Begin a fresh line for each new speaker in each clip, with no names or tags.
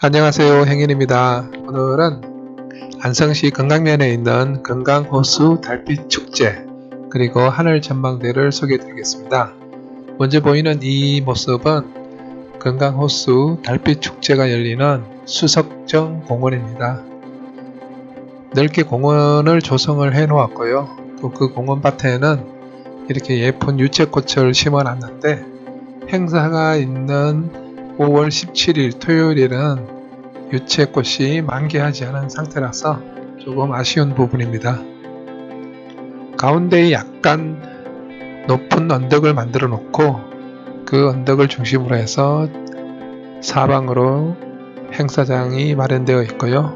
안녕하세요 행인입니다. 오늘은 안성시 건강면에 있는 건강호수 달빛 축제 그리고 하늘 전망대를 소개해 드리겠습니다. 먼저 보이는 이 모습은 건강호수 달빛 축제가 열리는 수석정 공원입니다. 넓게 공원을 조성을 해 놓았고요. 또 그 공원 밭에는 이렇게 예쁜 유채꽃을 심어 놨는데 행사가 있는 5월 17일 토요일에는 유채꽃이 만개하지 않은 상태라서 조금 아쉬운 부분입니다. 가운데에 약간 높은 언덕을 만들어 놓고 그 언덕을 중심으로 해서 사방으로 행사장이 마련되어 있고요.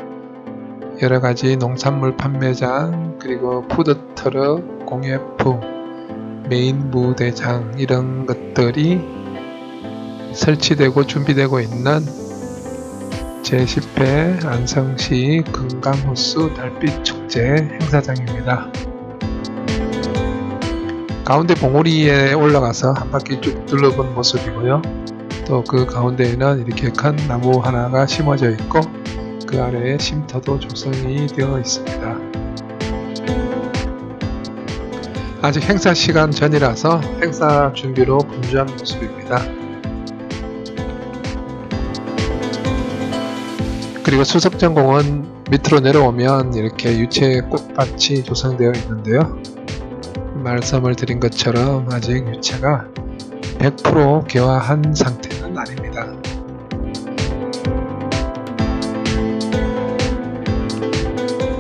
여러 가지 농산물 판매장 그리고 푸드트럭 공예품 메인 무대장 이런 것들이 설치되고 준비되고 있는 제10회 안성시 금강호수 달빛 축제 행사장입니다. 가운데 봉우리에 올라가서 한 바퀴 쭉 둘러본 모습이고요. 또 그 가운데에는 이렇게 큰 나무 하나가 심어져 있고 그 아래에 쉼터도 조성이 되어 있습니다. 아직 행사 시간 전이라서 행사 준비로 분주한 모습입니다. 그리고 수석정공원 밑으로 내려오면 이렇게 유채 꽃밭이 조성되어 있는데요. 말씀을 드린 것처럼 아직 유채가 100% 개화한 상태는 아닙니다.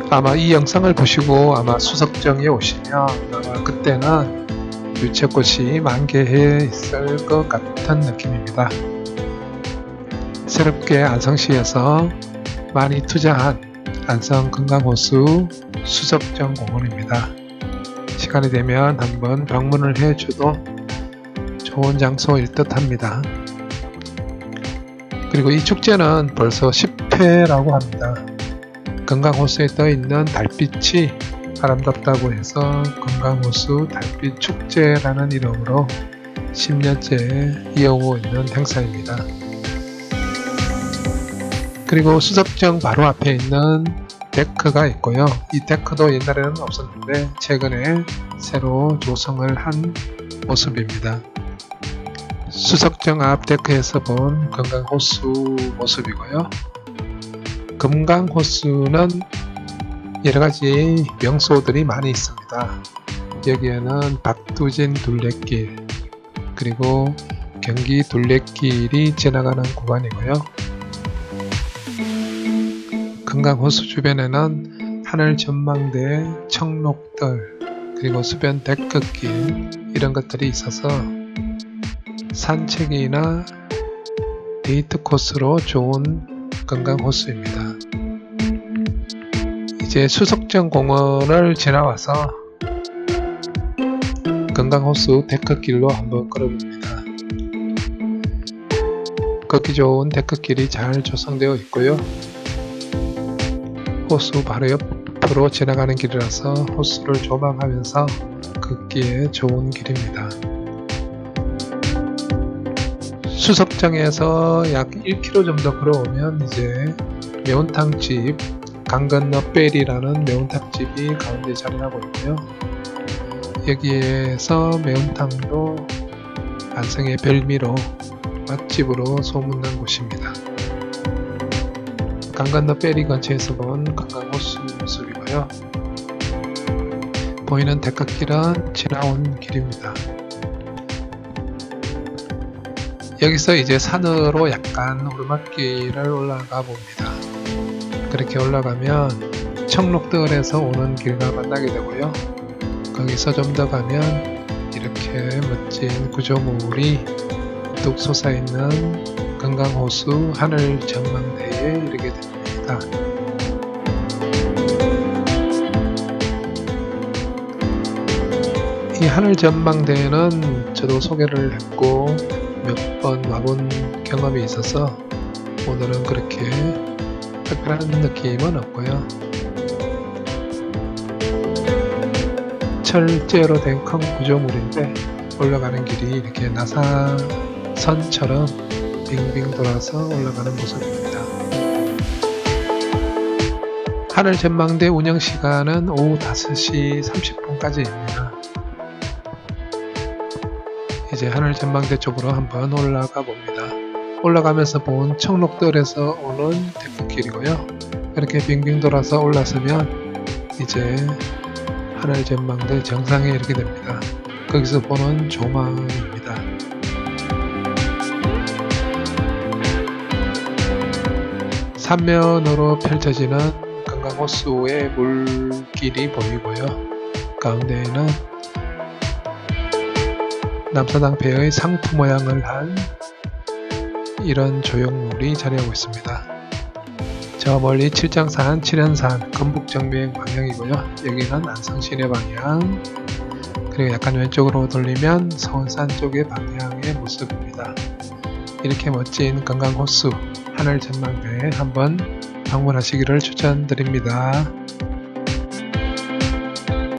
아마 이 영상을 보시고 아마 수석정에 오시면 아마 그때는 유채꽃이 만개해 있을 것 같은 느낌입니다. 새롭게 안성시에서 많이 투자한 안성 건강호수 수석정 공원입니다. 시간이 되면 한번 방문을 해줘도 좋은 장소일 듯 합니다. 그리고 이 축제는 벌써 10회라고 합니다. 건강호수에 떠 있는 달빛이 아름답다고 해서 건강호수 달빛 축제라는 이름으로 10년째 이어오고 있는 행사입니다. 그리고 수석정 바로 앞에 있는 데크가 있고요. 이 데크도 옛날에는 없었는데 최근에 새로 조성을 한 모습입니다. 수석정 앞 데크에서 본 건강호수 모습이고요. 금강호수는 여러가지 명소들이 많이 있습니다. 여기에는 박두진 둘레길 그리고 경기 둘레길이 지나가는 구간이고요. 금강 호수 주변에는 하늘 전망대, 청록들, 그리고 수변 데크길 이런 것들이 있어서 산책이나 데이트 코스로 좋은 건강호수입니다. 이제 수석정 공원을 지나와서 건강호수 데크길로 한번 걸어봅니다. 걷기 좋은 데크길이 잘 조성되어 있고요. 호수 바로 옆으로 지나가는 길이라서 호수를 조망하면서 걷기에 좋은 길입니다. 수석정에서 약 1km 정도 걸어오면 이제 매운탕집 강 건너 벨이라는 매운탕집이 가운데 자리하고 있고요. 여기에서 매운탕도 안성의 별미로 맛집으로 소문난 곳입니다. 강 건너 페리 근처에서 본 관광 호수 모습이고요. 보이는 데크길은 지나온 길입니다. 여기서 이제 산으로 약간 오르막길을 올라가 봅니다. 그렇게 올라가면 청록들에서 오는 길과 만나게 되고요. 거기서 좀 더 가면 이렇게 멋진 구조물이 뚝 솟아있는 건강호수 하늘 전망대에 이르게 됩니다. 이 하늘 전망대는 저도 소개를 했고 몇 번 와본 경험이 있어서 오늘은 그렇게 특별한 느낌은 없고요. 철제로 된 큰 구조물인데 올라가는 길이 이렇게 나사선처럼 빙빙 돌아서 올라가는 모습입니다. 하늘 전망대 운영 시간은 오후 5시 30분까지입니다. 이제 하늘 전망대 쪽으로 한번 올라가 봅니다. 올라가면서 본 청록들에서 오는 데크길이고요. 이렇게 빙빙 돌아서 올라서면 이제 하늘 전망대 정상에 이르게 됩니다. 거기서 보는 조망입니다. 삼면으로 펼쳐지는 금강호수의 물길이 보이고요. 가운데에는 남사당배의 상프 모양을 한 이런 조형물이 자리하고 있습니다. 저 멀리 칠장산, 칠연산, 건북정면 방향이고요. 여기는 안성시내 방향, 그리고 약간 왼쪽으로 돌리면 서원산 쪽의 방향의 모습입니다. 이렇게 멋진 관광호수 하늘 전망대에 한번 방문하시기를 추천드립니다.